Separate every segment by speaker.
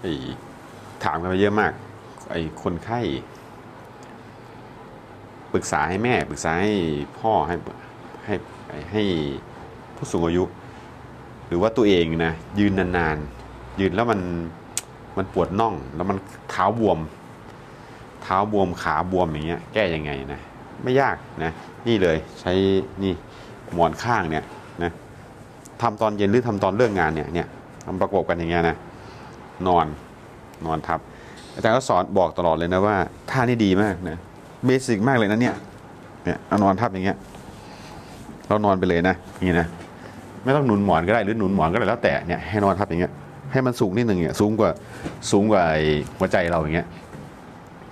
Speaker 1: ไอ้ถามกันมาเยอะมาก ไอ้คนไข้ปรึกษาให้แม่ปรึกษาให้พ่อให้ให้ให้ผู้สูงอายุ หรือว่าตัวเองนะยืนนานๆยืนแล้วมันมันปวดน่อง แล้วมันเท้าบวม เท้าบวมขาบวมอย่างเงี้ยแก้ยังไงนะไม่ยากนะนี่เลยใช้นี่หมอนข้างเนี่ยนะทำตอนเย็นหรือทำตอนเลิกงานเนี่ยเนี่ยทำประกบกันอย่างเงี้ยนะ นอนนอนทับ อาจารย์ก็สอนบอกตลอดเลยนะว่าท่านี่ดีมากนะเบสิกมากเลยนะเนี่ยเนี่ยเอานอนทับอย่างเงี้ย เรานอนไปเลยนะนี้นะไม่ต้องหนุนหมอนก็ได้หรือหนุนหมอนก็ได้แล้วแต่เนี่ยให้นอนทับอย่างเงี้ยให้มันสูงนิดหนึ่งเนี่ยสูงกว่าสูงกว่าหัวใจเราอย่างเงี้ย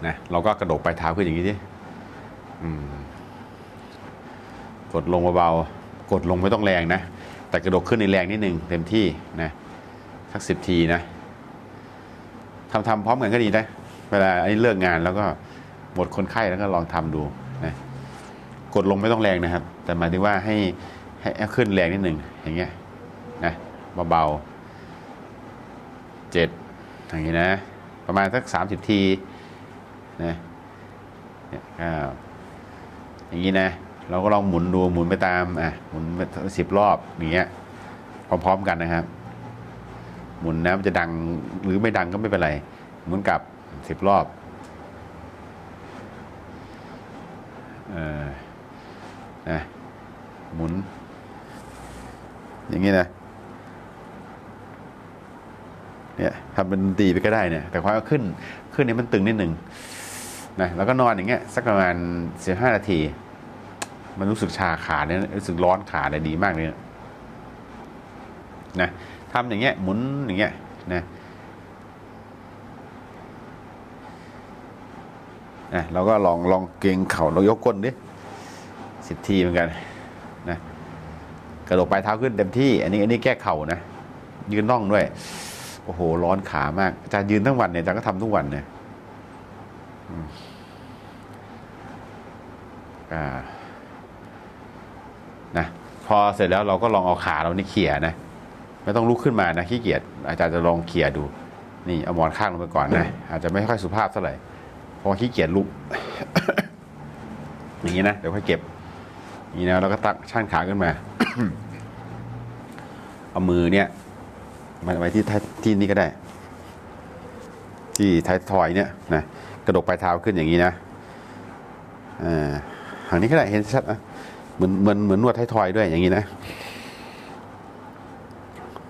Speaker 1: นะเราก็กระดกปลายเท้าขึ้นอย่างนี้ดิกดลงเบาๆกดลงไม่ต้องแรงนะ แต่กระดกขึ้นในแรงนิดนึงเต็มที่นะสักสิบทีนะ ทำทำพร้อมกันก็ดีนะเวลาอันนี้เลิกงานแล้วก็หมดคนไข้แล้วก็ลองทำดูนะกดลงไม่ต้องแรงนะครับ แต่หมายถึงว่าให้ให้ขึ้นแรงนิดหนึ่งอย่างเงี้ยนะเบาๆเจ็ดอย่างนี้นะ ประมาณสักสามสิบทีนะเนี่ยเก้าอย่างนี้นะ เราก็ลองหมุนดูหมุนไปตามอะหมุนสิบรอบอย่างเงี้ยพร้อมๆกันนะครับ หมุนนะมันจะดังหรือไม่ดังก็ไม่เป็นไร หมุนกลับสิบรอบเออนะหมุน อย่างนี้นะเนี่ยทำเป็นดนตรีไปก็ได้เนี่ย แต่ความขึ้นขึ้นเนี่ยมันตึงนิดหนึ่งนะแล้วก็นอนอย่างเงี้ยสักประมาณสิบห้านาที มันรู้สึกชาขาเนี่ยรู้สึกร้อนขาเนี่ยดีมากเลยนะ ทำอย่างเงี้ยหมุนอย่างเงี้ยนะนะเราก็ลองลองเกรงเข่าเรายกก้นดิสิบทีเหมือนกันนะกระโดดปลายเท้าขึ้นเต็มที่ อันนี้อันนี้แก้เข่านะ ยืนน่องด้วย โอ้โห ร้อนขามากอาจารย์ยืนทั้งวันเนี่ยอาจารย์ก็ทำทุกวันเนี่ยอ่านะพอเสร็จแล้วเราก็ลองเอาขาเรานี่เขี่ยนะ ไม่ต้องลุกขึ้นมานะขี้เกียจอาจารย์จะลองเขี่ยดู นี่เอาหมอนข้างลงไปก่อนนะอาจจะไม่ค่อยสุภาพเท่าไหร่เพราะขี้เกียจลุก อย่างนี้นะเดี๋ยวค่อยเก็บอย่างนี้นะแล้วก็ตักช่างขาขึ้นมาเอามือเนี่ยมาไว้ที่ที่นี่ก็ได้ ที่ท้ายทอยเนี่ยนะกระดกปลายเท้าขึ้นอย่างนี้นะอ่าทางนี้ก็ได้เห็นชัดนะเหมือนเหมือนเหมือนนวดท้ายทอยด้วยอย่างนี้นะ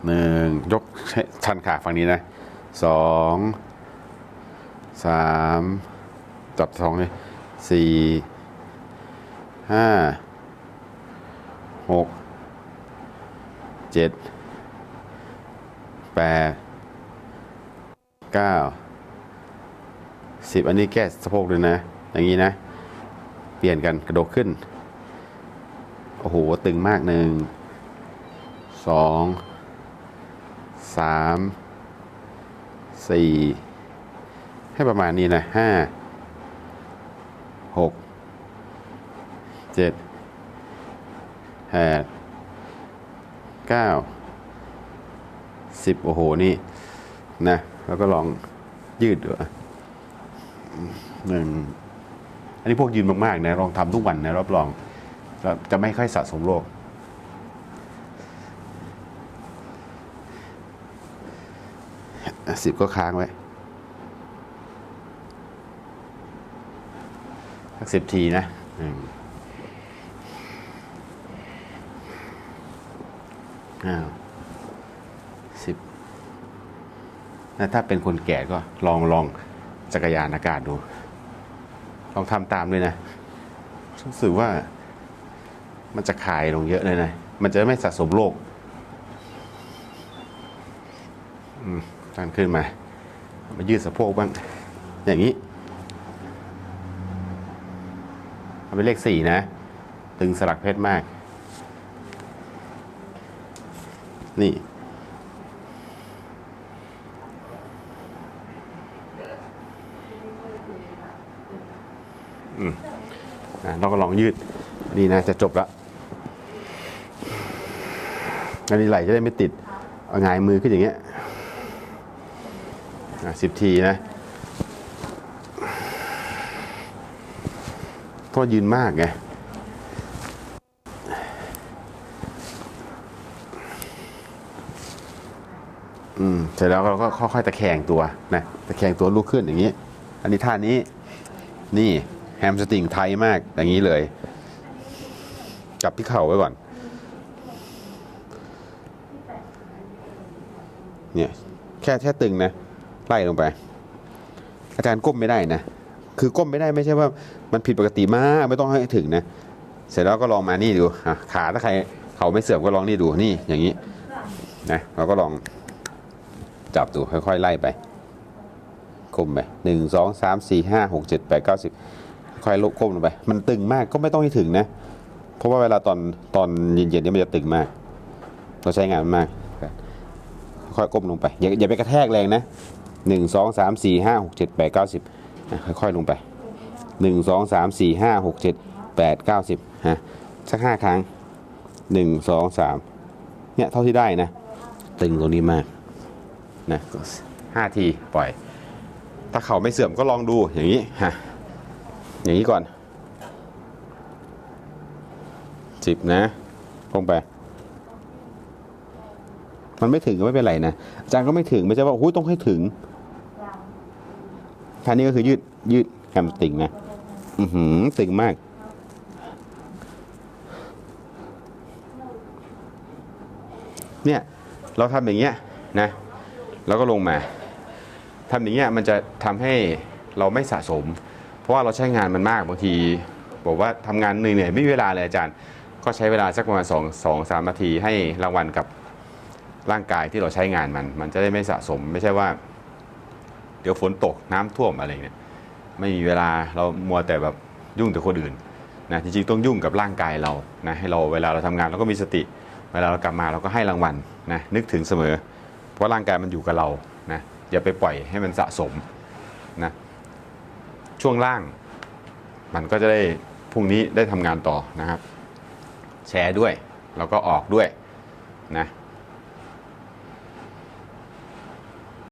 Speaker 1: หนึ่งยกชันขาฝั่งนี้นะสองสามจับสองเลยสี่ห้าหกเจ็ดแปดเก้าสิบอันนี้แก้สะโพกเลยนะ อย่างนี้นะ เปลี่ยนกันกระโดดขึ้น โอ้โห ตึงมากหนึ่งสอง สามสี่ให้ประมาณนี้นะห้าหกเจ็ดแปดเก้าสิบโอ้โห นี่ นะ แล้วก็ลองยืดดูหนึ่งอันนี้พวกยืนมาก ๆ นะ ลองทำทุกวันนะ รับรองแล้วจะไม่ค่อยสะสมโรค สิบก็ค้างไว้สักสิบทีนะหนึ่งอ้าวสิบนะถ้าเป็นคนแก่ก็ลองลองจักรยานอากาศดู ลองทำตามด้วยนะรู้สึกว่ามันจะคายลงเยอะเลยนะ มันจะไม่สะสมโรคอืม ตั้งขึ้นมา มายืดสะโพกบ้าง อย่างนี้เอาเป็นเลขสี่นะ ตึงสลักเพชรมาก นี่อะเราก็ลองยืด นี่นะจะจบละอันนี้ไหลจะได้ไม่ติดเอางายมือขึ้นอย่างเงี้ย สิบทีนะเพราะยืนมากไงอืมเสร็จแล้วเราก็ค่อยๆตะแคงตัวนะตะแคงตัวลุกขึ้นอย่างนี้ อันนี้ท่านี้นี่แฮมสติงไทยมากอย่างนี้เลยจับที่เข่าไว้ก่อน เนี่ย แค่แค่ตึงนะ ไล่ลงไป อาจารย์ก้มไม่ได้นะ คือก้มไม่ได้ไม่ใช่ว่ามันผิดปกติมากไม่ต้องให้ถึงนะ เสร็จแล้วก็ลองมานี่ดูขาถ้าใครเขาไม่เสื่อมก็ลองนี่ดูนี่อย่างนี้นะเราก็ลองจับดูค่อยๆไล่ไปก้มไปหนึ่งสองสามสี่ห้าหกเจ็ดแปดเก้าสิบค่อยๆลก้มลงไป มันตึงมากก็ไม่ต้องให้ถึงนะ เพราะว่าเวลาตอนตอนเย็นๆนี่มันจะตึงมาก เราใช้งานมันมาก ค่อยๆก้มลงไปอย่าอย่าไปกระแทกแรงนะ หนึ่งสองสามสี่ห้าหกเจ็ดแปดเก้าสิบค่อยๆ ลงไปหนึ่งสองสามสี่ห้าหกเจ็ดแปดเก้าสิบฮะสักห้าครั้งหนึ่งสองสามเนี่ยเท่าที่ได้นะ ตึงตรงนี้มากนะห้าทีปล่อย ถ้าเขาไม่เสื่อมก็ลองดูอย่างนี้ฮะอย่างนี้ก่อนสิบนะลงไปมันไม่ถึงก็ไม่เป็นไรนะอาจารย์ก็ไม่ถึงไม่ใช่ว่าโอ้โหต้องให้ถึง ท่านี้ก็คือยืดยืดแฮมตริงนะอือหือตึงมาก เนี่ย เราทำอย่างเงี้ยนะแล้วก็ลงมาทำอย่างเงี้ยมันจะทำให้เราไม่สะสม เพราะว่าเราใช้งานมันมากบางทีบอกว่าทำงานเหนื่อยๆไม่มีเวลาเลยอาจารย์ ก็ใช้เวลาสักประมาณ2 2 3นาทีให้รางวัลกับร่างกายที่เราใช้งานมัน มันจะได้ไม่สะสม ไม่ใช่ว่า ดี๋ยวฝนตกน้ำท่วมอะไรเนี่ยไม่มีเวลาเรามัวแต่แบบยุ่งแต่คนอื่นนะจริงๆต้องยุ่งกับร่างกายเรานะให้เราเวลาเราทำงานเราก็มีสติ เวลาเรากลับมาเราก็ให้รางวัลนะนึกถึงเสมอ เพราะร่างกายมันอยู่กับเรานะอย่าไปปล่อยให้มันสะสมนะช่วงล่างมันก็จะได้พรุ่งนี้ได้ทำงานต่อนะครับ แชร์ด้วยแล้วก็ออกด้วยนะ